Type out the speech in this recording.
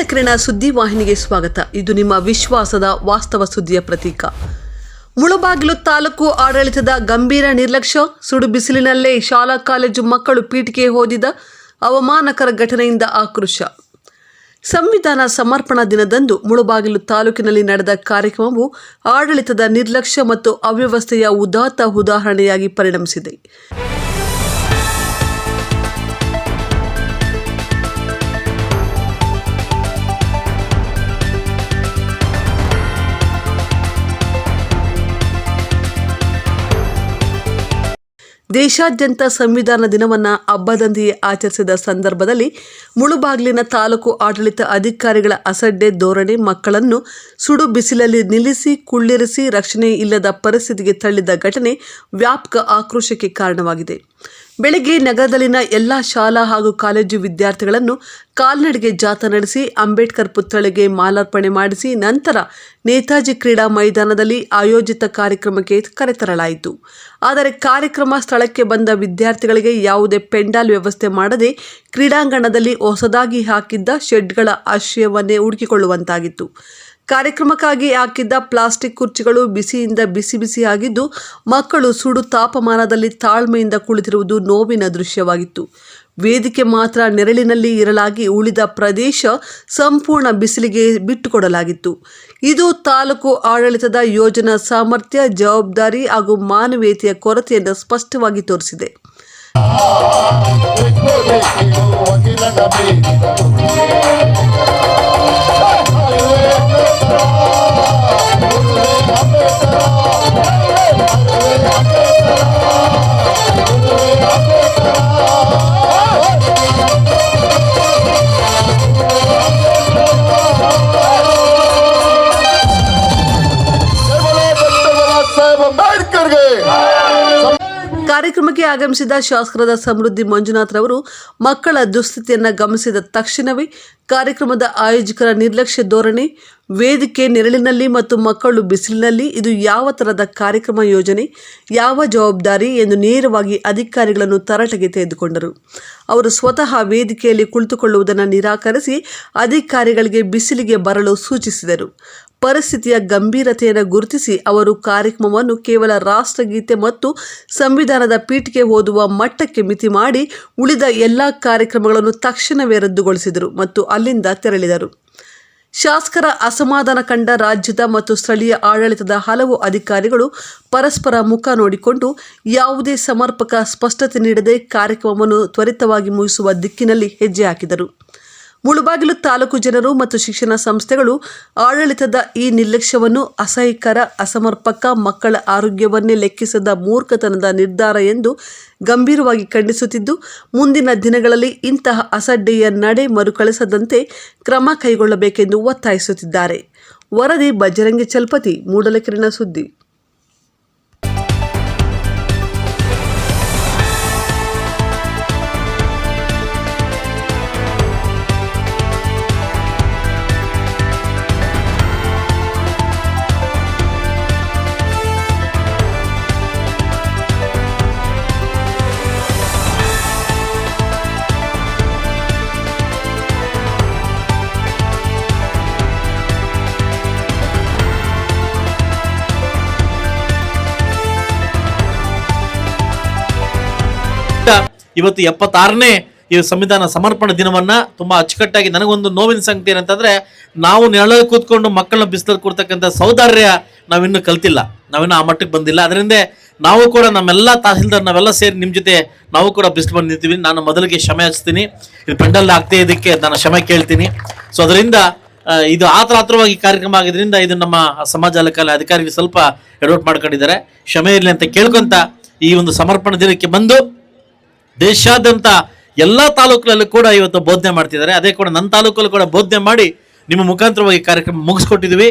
ಮೂಡಲಕಿರಣ ಸುದ್ದಿ ವಾಹಿನಿಗೆ ಸ್ವಾಗತ. ಇದು ನಿಮ್ಮ ವಿಶ್ವಾಸದ ವಾಸ್ತವ ಸುದ್ದಿಯ ಪ್ರತೀಕ. ಮುಳಬಾಗಿಲು ತಾಲೂಕು ಆಡಳಿತದ ಗಂಭೀರ ನಿರ್ಲಕ್ಷ್ಯ, ಸುಡು ಬಿಸಿಲಿನಲ್ಲೇ ಶಾಲಾ ಕಾಲೇಜು ಮಕ್ಕಳು ಪೀಠಿಗೆ ಓದಿದ ಅವಮಾನಕರ ಘಟನೆಯಿಂದ ಆಕ್ರೋಶ. ಸಂವಿಧಾನ ಸಮರ್ಪಣಾ ದಿನದಂದು ಮುಳಬಾಗಿಲು ತಾಲೂಕಿನಲ್ಲಿ ನಡೆದ ಕಾರ್ಯಕ್ರಮವು ಆಡಳಿತದ ನಿರ್ಲಕ್ಷ್ಯ ಮತ್ತು ಅವ್ಯವಸ್ಥೆಯ ಉದಾತ್ತ ಉದಾಹರಣೆಯಾಗಿ ಪರಿಣಮಿಸಿದೆ. ದೇಶಾದ್ಯಂತ ಸಂವಿಧಾನ ದಿನವನ್ನ ಹಬ್ಬದಂತೆಯೇ ಆಚರಿಸಿದ ಸಂದರ್ಭದಲ್ಲಿ ಮುಳುಬಾಗಿಲಿನ ತಾಲೂಕು ಆಡಳಿತ ಅಧಿಕಾರಿಗಳ ಅಸಡ್ಡೆ ಧೋರಣೆ ಮಕ್ಕಳನ್ನು ಸುಡು ಬಿಸಿಲಲ್ಲಿ ನಿಲ್ಲಿಸಿ, ಕುಳ್ಳಿರಿಸಿ ರಕ್ಷಣೆ ಇಲ್ಲದ ಪರಿಸ್ಥಿತಿಗೆ ತಳ್ಳಿದ ಘಟನೆ ವ್ಯಾಪಕ ಆಕ್ರೋಶಕ್ಕೆ ಕಾರಣವಾಗಿದೆ. ಬೆಳಗ್ಗೆ ನಗರದಲ್ಲಿನ ಎಲ್ಲ ಶಾಲಾ ಹಾಗೂ ಕಾಲೇಜು ವಿದ್ಯಾರ್ಥಿಗಳನ್ನು ಕಾಲ್ನಡಿಗೆ ಜಾಥಾ ನಡೆಸಿ ಅಂಬೇಡ್ಕರ್ ಪುತ್ಥಳಿಗೆ ಮಾಲಾರ್ಪಣೆ ಮಾಡಿಸಿ ನಂತರ ನೇತಾಜಿ ಕ್ರೀಡಾ ಮೈದಾನದಲ್ಲಿ ಆಯೋಜಿತ ಕಾರ್ಯಕ್ರಮಕ್ಕೆ ಕರೆತರಲಾಯಿತು. ಆದರೆ ಕಾರ್ಯಕ್ರಮ ಸ್ಥಳಕ್ಕೆ ಬಂದ ವಿದ್ಯಾರ್ಥಿಗಳಿಗೆ ಯಾವುದೇ ಪೆಂಡಾಲ್ ವ್ಯವಸ್ಥೆ ಮಾಡದೆ ಕ್ರೀಡಾಂಗಣದಲ್ಲಿ ಹೊಸದಾಗಿ ಹಾಕಿದ್ದ ಶೆಡ್ಗಳ ಆಶ್ರಯವನ್ನೇ ಹುಡುಕಿಕೊಳ್ಳುವಂತಾಗಿತ್ತು. ಕಾರ್ಯಕ್ರಮಕ್ಕಾಗಿ ಹಾಕಿದ್ದ ಪ್ಲಾಸ್ಟಿಕ್ ಕುರ್ಚಿಗಳು ಬಿಸಿಯಿಂದ ಬಿಸಿ ಬಿಸಿಯಾಗಿದ್ದು, ಮಕ್ಕಳು ಸುಡು ತಾಪಮಾನದಲ್ಲಿ ತಾಳ್ಮೆಯಿಂದ ಕುಳಿತಿರುವುದು ನೋವಿನ ದೃಶ್ಯವಾಗಿತ್ತು. ವೇದಿಕೆ ಮಾತ್ರ ನೆರಳಿನಲ್ಲಿ ಇರಲಾಗಿ ಉಳಿದ ಪ್ರದೇಶ ಸಂಪೂರ್ಣ ಬಿಸಿಲಿಗೆ ಬಿಟ್ಟುಕೊಡಲಾಗಿತ್ತು. ಇದು ತಾಲೂಕು ಆಡಳಿತದ ಯೋಜನಾ ಸಾಮರ್ಥ್ಯ, ಜವಾಬ್ದಾರಿ ಹಾಗೂ ಮಾನವೀಯತೆಯ ಕೊರತೆಯನ್ನು ಸ್ಪಷ್ಟವಾಗಿ ತೋರಿಸಿದೆ. ಕಾರ್ಯಕ್ರಮಕ್ಕೆ ಆಗಮಿಸಿದ ಶಾಸಕರಾದ ಸಮೃದ್ಧಿ ಮಂಜುನಾಥ್ ರವರು ಮಕ್ಕಳ ದುಸ್ಥಿತಿಯನ್ನು ಗಮನಿಸಿದ ತಕ್ಷಣವೇ ಕಾರ್ಯಕ್ರಮದ ಆಯೋಜಕರ ನಿರ್ಲಕ್ಷ್ಯ ಧೋರಣೆ, ವೇದಿಕೆ ನೆರಳಿನಲ್ಲಿ ಮತ್ತು ಮಕ್ಕಳು ಬಿಸಿಲಿನಲ್ಲಿ ಇದು ಯಾವ ಥರದ ಕಾರ್ಯಕ್ರಮ ಯೋಜನೆ, ಯಾವ ಜವಾಬ್ದಾರಿ ಎಂದು ನೇರವಾಗಿ ಅಧಿಕಾರಿಗಳನ್ನು ತರಾಟೆಗೆ ತೆಗೆದುಕೊಂಡರು. ಅವರು ಸ್ವತಃ ವೇದಿಕೆಯಲ್ಲಿ ಕುಳಿತುಕೊಳ್ಳುವುದನ್ನು ನಿರಾಕರಿಸಿ ಅಧಿಕಾರಿಗಳಿಗೆ ಬಿಸಿಲಿಗೆ ಬರಲು ಸೂಚಿಸಿದರು. ಪರಿಸ್ಥಿತಿಯ ಗಂಭೀರತೆಯನ್ನು ಗುರುತಿಸಿ ಅವರು ಕಾರ್ಯಕ್ರಮವನ್ನು ಕೇವಲ ರಾಷ್ಟ್ರಗೀತೆ ಮತ್ತು ಸಂವಿಧಾನದ ಪೀಠಕ್ಕೆ ಓದುವ ಮಟ್ಟಕ್ಕೆ ಮಿತಿ ಮಾಡಿ ಉಳಿದ ಎಲ್ಲ ಕಾರ್ಯಕ್ರಮಗಳನ್ನು ತಕ್ಷಣವೇ ರದ್ದುಗೊಳಿಸಿದರು ಮತ್ತು ಅಲ್ಲಿಂದ ತೆರಳಿದರು. ಶಾಸಕರ ಅಸಮಾಧಾನ ಕಂಡ ರಾಜ್ಯದ ಮತ್ತು ಸ್ಥಳೀಯ ಆಡಳಿತದ ಹಲವು ಅಧಿಕಾರಿಗಳು ಪರಸ್ಪರ ಮುಖ ನೋಡಿಕೊಂಡು ಯಾವುದೇ ಸಮರ್ಪಕ ಸ್ಪಷ್ಟತೆ ನೀಡದೆ ಕಾರ್ಯಕ್ರಮವನ್ನು ತ್ವರಿತವಾಗಿ ಮುಗಿಸುವ ದಿಕ್ಕಿನಲ್ಲಿ ಹೆಜ್ಜೆ ಹಾಕಿದರು. ಮುಳುಬಾಗಿಲು ತಾಲೂಕು ಜನರು ಮತ್ತು ಶಿಕ್ಷಣ ಸಂಸ್ಥೆಗಳು ಆಡಳಿತದ ಈ ನಿರ್ಲಕ್ಷ್ಯವನ್ನು ಅಸಹ್ಯಕರ ಅಸಮರ್ಪಕ, ಮಕ್ಕಳ ಆರೋಗ್ಯವನ್ನೇ ಲೆಕ್ಕಿಸದ ಮೂರ್ಖತನದ ನಿರ್ಧಾರ ಎಂದು ಗಂಭೀರವಾಗಿ ಖಂಡಿಸುತ್ತಿದ್ದು, ಮುಂದಿನ ದಿನಗಳಲ್ಲಿ ಇಂತಹ ಅಸಡ್ಡೆಯ ನಡೆ ಮರುಕಳಿಸದಂತೆ ಕ್ರಮ ಕೈಗೊಳ್ಳಬೇಕೆಂದು ಒತ್ತಾಯಿಸುತ್ತಿದ್ದಾರೆ. ವರದಿ ಬಜರಂಗಿ ಚಲ್ಪತಿ ಮೂಡಲಕಿರಣ ಸುದ್ದಿ. ಇವತ್ತು ಎಪ್ಪತ್ತಾರನೇ ಈ ಸಂವಿಧಾನ ಸಮರ್ಪಣಾ ದಿನವನ್ನ ತುಂಬಾ ಅಚ್ಚುಕಟ್ಟಾಗಿ ನನಗೊಂದು ನೋವಿನ ಸಂಗತಿ ಏನಂತಂದ್ರೆ, ನಾವು ನೆರಳಲ್ಲಿ ಕೂತ್ಕೊಂಡು ಮಕ್ಕಳನ್ನ ಬಿಸಿಲಲ್ಲಿ ಕೊಡ್ತಕ್ಕಂಥ ಸೌಧಾರ್ಯ ನಾವಿನ್ನೂ ಕಲ್ತಿಲ್ಲ. ನಾವಿನ್ನೂ ಆ ಮಟ್ಟಕ್ಕೆ ಬಂದಿಲ್ಲ. ಅದರಿಂದ ನಾವು ಕೂಡ ನಮ್ಮೆಲ್ಲ ತಹಸೀಲ್ದಾರ್ ನಾವೆಲ್ಲ ಸೇರಿ ನಿಮ್ಮ ಜೊತೆ ನಾವು ಕೂಡ ಬಿಸಿಲು ಬಂದು ನಿಂತೀವಿ ನಾನು ಮೊದಲಿಗೆ ಕ್ಷಮೆ ಹಚ್ತೀನಿ. ಇದು ಪೆಂಡಲ್ ಆಗ್ತೇ ಇದಕ್ಕೆ, ನಾನು ಕ್ಷಮೆ ಕೇಳ್ತೀನಿ. ಸೊ ಅದರಿಂದ ಇದು ಇದು ಆತರಾತ್ರವಾಗಿ ಕಾರ್ಯಕ್ರಮ ಆಗಿದ್ರಿಂದ ಇದು ನಮ್ಮ ಸಮಾಜ ಅಲಕಾಲ ಅಧಿಕಾರಿಗಳು ಸ್ವಲ್ಪ ಎಡವಟ್ ಮಾಡ್ಕೊಂಡಿದ್ದಾರೆ. ಕ್ಷಮೆ ಇರಲಿ ಅಂತ ಕೇಳ್ಕೊಂತ ಈ ಒಂದು ಸಮರ್ಪಣಾ ದಿನಕ್ಕೆ ಬಂದು ದೇಶಾದ್ಯಂತ ಎಲ್ಲ ತಾಲೂಕುಗಳಲ್ಲೂ ಕೂಡ ಇವತ್ತು ಬೋಧನೆ ಮಾಡ್ತಿದ್ದಾರೆ. ಅದೇ ಕೂಡ ನನ್ನ ತಾಲೂಕಲ್ಲೂ ಕೂಡ ಬೋಧನೆ ಮಾಡಿ ನಿಮ್ಮ ಮುಖಾಂತರವಾಗಿ ಕಾರ್ಯಕ್ರಮ ಮುಗಿಸ್ಕೊಟ್ಟಿದ್ವಿ